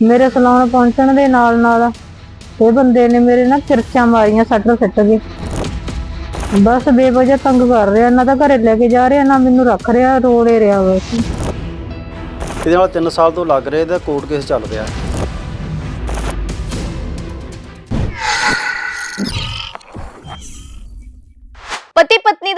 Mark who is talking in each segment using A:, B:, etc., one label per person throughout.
A: ਮੇਰੇ ਸਲਾਉਣ ਪਹੁੰਚਣ ਦੇ ਨਾਲ ਨਾਲ ਇਹ ਬੰਦੇ ਨੇ ਮੇਰੇ ਨਾਲ ਕਿਰਚਾਂ ਮਾਰੀਆਂ ਸੱਟ ਸਿੱਟ ਕੇ। ਬਸ ਬੇਵਜ੍ਹਾ ਤੰਗ ਕਰ ਰਿਹਾ, ਨਾ ਤਾਂ ਘਰੇ ਲੈ ਕੇ ਜਾ ਰਿਹਾ, ਨਾ ਮੈਨੂੰ ਰੱਖ ਰਿਹਾ ਰੋੜੇ ਰਿਹਾ ਬਸ।
B: ਇਹਦੇ ਨਾਲ 3 ਸਾਲ ਤੋਂ ਲੱਗ ਰਿਹਾ, ਇਹਦਾ ਕੋਰਟ ਕੇਸ ਚੱਲ ਰਿਹਾ।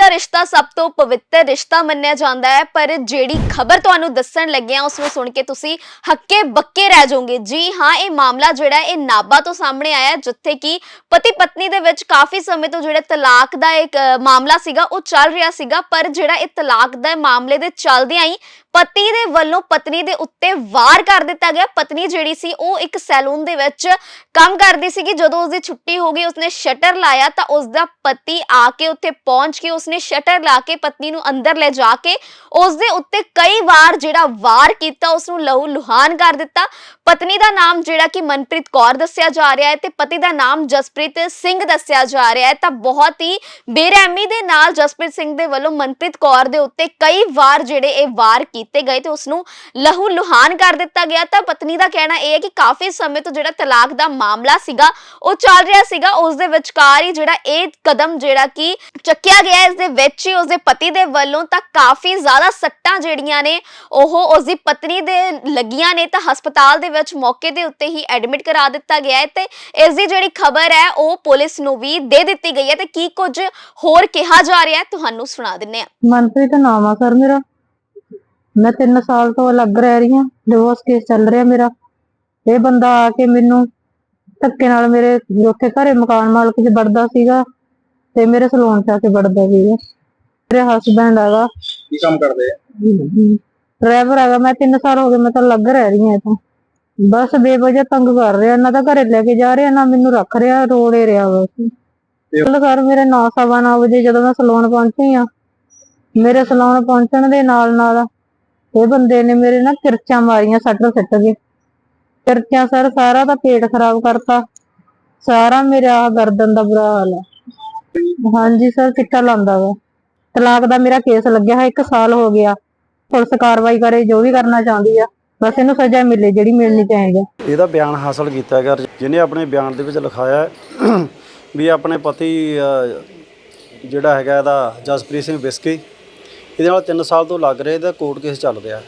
C: ਦਾ ਰਿਸ਼ਤਾ ਸਭ ਤੋਂ ਪਵਿੱਤਰ ਰਿਸ਼ਤਾ ਮੰਨਿਆ ਜਾਂਦਾ ਹੈ, ਪਰ ਜਿਹੜੀ ਖਬਰ ਤੁਹਾਨੂੰ ਦੱਸਣ ਲੱਗੇ ਆ ਉਸ ਨੂੰ ਸੁਣ ਕੇ ਤੁਸੀਂ ਹੱਕੇ ਬੱਕੇ ਰਹਿ ਜਾਓਗੇ। ਜੀ ਹਾਂ, ਇਹ ਮਾਮਲਾ ਜਿਹੜਾ ਇਹ ਨਾਬਾ ਤੋਂ ਸਾਹਮਣੇ ਆਇਆ ਜਿੱਥੇ ਕਿ ਪਤੀ ਪਤਨੀ ਦੇ ਵਿੱਚ ਕਾਫੀ ਸਮੇਂ ਤੋਂ ਜਿਹੜਾ ਤਲਾਕ ਦਾ ਇੱਕ ਮਾਮਲਾ ਸੀਗਾ, ਉਹ ਚੱਲ ਰਿਹਾ ਸੀਗਾ, ਪਰ ਜਿਹੜਾ ਇਹ ਤਲਾਕ ਦਾ ਮਾਮਲੇ ਦੇ ਚੱਲਦਿਆਂ ਹੀ ਪਤੀ ਦੇ ਵੱਲੋਂ ਪਤਨੀ ਦੇ ਉੱਤੇ ਵਾਰ ਕਰ ਦਿੱਤਾ ਗਿਆ। ਪਤਨੀ ਜਿਹੜੀ ਸੀ, ਉਹ ਇੱਕ ਸੈਲੂਨ ਦੇ ਵਿੱਚ ਕੰਮ ਕਰਦੀ ਸੀਗੀ। ਜਦੋਂ ਉਸਦੀ ਛੁੱਟੀ ਹੋ ਗਈ, ਉਸਨੇ ਸ਼ਟਰ ਲਾਇਆ ਤਾਂ ਉਸਦਾ ਪਤੀ ਆ ਕੇ ਉੱਥੇ ਪਹੁੰਚ ਕੇ ਉਸਨੇ ਸ਼ਟਰ ਲਾ ਕੇ ਪਤਨੀ ਨੂੰ ਅੰਦਰ ਲੈ ਜਾ ਕੇ ਉਸਦੇ ਉੱਤੇ ਕਈ ਵਾਰ ਜਿਹੜਾ ਵਾਰ ਕੀਤਾ ਉਸ ਨੂੰ ਲਹੂ ਲੁਹਾਨ ਕਰ ਦਿੱਤਾ। ਪਤਨੀ ਦਾ ਨਾਮ ਜਿਹੜਾ ਕਿ ਮਨਪ੍ਰੀਤ ਕੌਰ ਦੱਸਿਆ ਜਾ ਰਿਹਾ ਹੈ ਤੇ ਪਤੀ ਦਾ ਨਾਮ ਜਸਪ੍ਰੀਤ ਸਿੰਘ ਦੱਸਿਆ ਜਾ ਰਿਹਾ ਹੈ। ਤਾਂ ਬਹੁਤ ਹੀ ਬੇਰਹਿਮੀ ਦੇ ਨਾਲ ਜਸਪ੍ਰੀਤ ਸਿੰਘ ਦੇ ਵੱਲੋਂ ਮਨਪ੍ਰੀਤ ਕੌਰ ਦੇ ਉੱਤੇ ਕਈ ਵਾਰ ਜਿਹੜੇ ਇਹ ਵਾਰ ਕੀਤੇ ਗਏ ਤੇ ਉਸ ਨੂੰ ਲਹੂ ਲੁਹਾਨ ਕਰ ਦਿੱਤਾ ਗਿਆ। ਤਾਂ ਪਤਨੀ ਦਾ ਕਹਿਣਾ ਇਹ ਹੈ ਕਿ ਕਾਫੀ ਸਮੇਂ ਤੋਂ ਜਿਹੜਾ ਤਲਾਕ ਦਾ ਮਾਮਲਾ ਸੀਗਾ, ਉਹ ਚੱਲ ਰਿਹਾ ਸੀਗਾ। ਉਸ ਦੇ ਵਿਚਕਾਰ ਹੀ ਜਿਹੜਾ ਇਹ ਕਦਮ ਜਿਹੜਾ ਕਿ ਚੱਕਿਆ ਗਿਆ, ਇਸ ਦੇ ਵਿੱਚ ਹੀ ਉਸ ਦੇ ਪਤੀ ਦੇ ਵੱਲੋਂ ਤਾਂ ਕਾਫੀ ਜ਼ਿਆਦਾ ਸੱਟਾਂ ਜਿਹੜੀਆਂ ਨੇ, ਉਹ ਉਸ ਦੀ ਪਤਨੀ ਦੇ ਲੱਗੀਆਂ ਨੇ। ਤਾਂ ਹਸਪਤਾਲ ਦੇ ਵਿੱਚ ਮੌਕੇ ਦੇ ਉੱਤੇ ਹੀ ਐਡਮਿਟ ਕਰਾ ਦਿੱਤਾ ਗਿਆ ਹੈ ਤੇ ਇਸ ਦੀ ਜਿਹੜੀ ਖਬਰ ਹੈ, ਉਹ ਪੁਲਿਸ ਨੂੰ ਵੀ ਦੇ ਦਿੱਤੀ ਗਈ ਹੈ। ਤੇ ਕੀ ਕੁਝ ਹੋਰ ਕਿਹਾ ਜਾ ਰਿਹਾ ਹੈ, ਤੁਹਾਨੂੰ ਸੁਣਾ ਦਿੰਨੇ ਆ
A: ਮਨਪ੍ਰੀਤ ਨਾਮ ਆ ਸਰ ਮੇਰਾ। ਮੈਂ 3 ਸਾਲ ਤੋਂ ਅਲੱਗ ਰਹਿ ਰਹੀ ਹਾਂ ਡਿਵੋਰਸ ਕੇਸ ਚੱਲ ਰਿਹਾ ਮੇਰਾ। ਇਹ ਬੰਦਾ ਆ ਕੇ ਮੈਨੂੰ ਧੱਕੇ ਨਾਲ ਮੇਰੇ ਉੱਥੇ ਘਰੇ ਮਕਾਨ ਮਾਲਕ 'ਚ ਵੜਦਾ ਸੀਗਾ ਤੇ ਮੇਰੇ ਸਲੂਨ 'ਚ ਆ ਕੇ ਵੜਦਾ ਸੀਗਾ। ਮੇਰੇ ਹਸਬੰਡ ਹੈਗਾ।
D: ਕੀ ਕੰਮ ਕਰਦੇ ਆ?
A: ਡਰਾਈਵਰ ਹੈਗਾ ਮੈਂ 3 ਸਾਲ ਹੋ ਗਏ ਮੈਂ ਤਾਂ ਅਲੱਗ ਰਹਿ ਰਹੀ ਹਾਂ ਇੱਥੋਂ। ਬਸ ਬੇਵਜ੍ਹਾ ਤੰਗ ਕਰ ਰਿਹਾ ਨਾ ਤਾਂ ਘਰੇ ਲੈ ਕੇ ਜਾ ਰਿਹਾ ਨਾ ਮੈਨੂੰ ਰੱਖ ਰਿਹਾ ਰੋੜੇ ਰਿਹਾ ਬਸ। ਗੱਲ ਕਰ ਮੇਰੇ 9:30 ਵਜੇ ਜਦੋਂ ਮੈਂ ਸਲੂਨ ਪਹੁੰਚੀ ਆ ਮੇਰੇ ਸਲੂਨ ਪਹੁੰਚਣ ਦੇ ਨਾਲ ਨਾਲ ਇਹ ਬੰਦੇ ਨੇ ਮੇਰੇ ਨਾਲ ਕਿਰਚਾਂ ਮਾਰੀਆਂ ਸੱਟ ਸਿੱਟ ਕੇ। ਕਿਰਚਾਂ ਸਰ, ਸਾਰਾ ਦਾ ਪੇਟ ਖਰਾਬ ਕਰਤਾ। ਸਾਰਾ ਮੇਰਾ ਗਰਦਨ ਦਾ ਬੁਰਾ ਹਾਲ ਹੈ। ਹਾਂਜੀ ਸਰ, ਚਿੱਟਾ ਲਾਉਂਦਾ ਵਾ। ਤਲਾਕ ਦਾ ਮੇਰਾ ਕੇਸ ਲੱਗਿਆ ਹੈ 1 ਸਾਲ ਹੋ ਗਿਆ। ਪੁਲਿਸ ਕਾਰਵਾਈ ਕਰੇ, ਜੋ ਵੀ ਕਰਨਾ ਚਾਹੁੰਦੀ ਆ। ਬਸ ਇਹਨੂੰ ਸਜ਼ਾ ਮਿਲੇ, ਜਿਹੜੀ ਮਿਲਣੀ ਚਾਹੀਦੀ।
B: ਇਹਦਾ ਬਿਆਨ ਹਾਸਲ ਕੀਤਾ ਗਿਆ। ਜਿਹਨੇ ਆਪਣੇ ਬਿਆਨ ਦੇ ਵਿੱਚ ਲਿਖਾਇਆ ਵੀ ਆਪਣੇ ਪਤੀ ਜਿਹੜਾ ਹੈਗਾ ਇਹਦਾ ਜਸਪ੍ਰੀਤ ਸਿੰਘ ਬਿਸਕੀ ਇਹਦੇ ਨਾਲ 3 ਸਾਲ ਤੋਂ ਲੱਗ ਰਿਹਾ ਇਹਦਾ ਕੋਰਟ ਕੇਸ ਚੱਲ ਰਿਹਾ।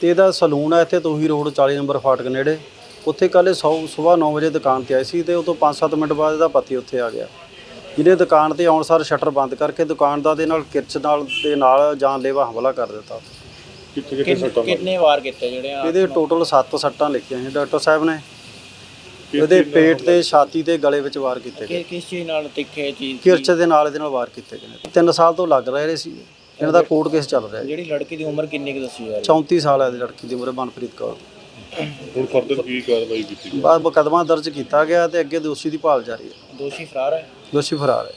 B: ਤੇ ਇਹਦਾ ਸਲੂਨ ਹੈ ਇੱਥੇ ਤੋਹੀ ਰੋਡ 40 ਨੰਬਰ ਫਾਟਕ ਨੇੜੇ। ਉੱਥੇ ਕੱਲ੍ਹ ਇਹ ਸਵੇਰ 9 ਵਜੇ ਦੁਕਾਨ ਤੇ ਆਈ ਸੀ ਤੇ ਉਹ ਤੋਂ 5-7 ਮਿੰਟ ਬਾਅਦ ਇਹਦਾ ਪਤੀ ਉੱਥੇ ਆ ਗਿਆ। ਜਿਹਨੇ ਦੁਕਾਨ ਤੇ ਆਉਣ ਸਾਰ ਸ਼ਟਰ ਬੰਦ ਕਰਕੇ ਦੁਕਾਨਦਾਰ ਦੇ ਨਾਲ ਕਿਰਚ ਨਾਲ ਦੇ ਨਾਲ ਜਾਨਲੇਵਾ ਹਮਲਾ ਕਰ ਦਿੱਤਾ।
D: ਕਿੰਨੇ ਕਿੰਨੇ ਵਾਰ ਕੀਤੇ ਜਿਹੜੇ ਆ?
B: ਇਹਦੇ ਟੋਟਲ 7 ਸੱਟਾਂ ਲਿਖੀਆਂ ਸੀ ਡਾਕਟਰ ਸਾਹਿਬ ਨੇ। ਇਹਦੇ ਪੇਟ ਤੇ ਛਾਤੀ ਤੇ ਗਲੇ ਵਿੱਚ ਵਾਰ ਕੀਤੇ ਗਏ।
D: ਕਿਸ ਚੀਜ਼ ਨਾਲ ਤਿੱਖੇ ਚੀਜ਼?
B: ਕਿਰਚ ਦੇ ਨਾਲ ਇਹਦੇ ਨਾਲ ਵਾਰ ਕੀਤੇ ਗਏ ਨੇ। 3 ਸਾਲ ਤੋਂ ਲੱਗ ਰਹੇ ਸੀ। ਇਹਨਾਂ ਦਾ ਕੋਰਟ ਕੇਸ ਚੱਲ ਰਿਹਾ ਜੀ।
D: ਜਿਹੜੀ ਲੜਕੀ ਦੀ ਉਮਰ ਕਿੰਨੀ ਕੁ ਦੱਸੀ ਜਾ ਰਹੀ
B: 34 ਸਾਲ ਹੈ ਇਹਦੀ ਲੜਕੀ ਦੀ ਉਮਰ ਮਨਪ੍ਰੀਤ ਕੌਰ।
E: ਹੁਣ ਫਰਦਰ ਕੀ ਕਾਰਵਾਈ ਕੀਤੀ
B: ਬਾਅਦ ਮੁਕੱਦਮਾ ਦਰਜ ਕੀਤਾ ਗਿਆ ਤੇ ਅੱਗੇ ਦੋਸ਼ੀ ਦੀ ਭਾਲ ਜਾਰੀ ਹੈ।
D: ਦੋਸ਼ੀ ਫਰਾਰ ਹੈ?
B: ਦੋਸ਼ੀ ਫਰਾਰ ਹੈ।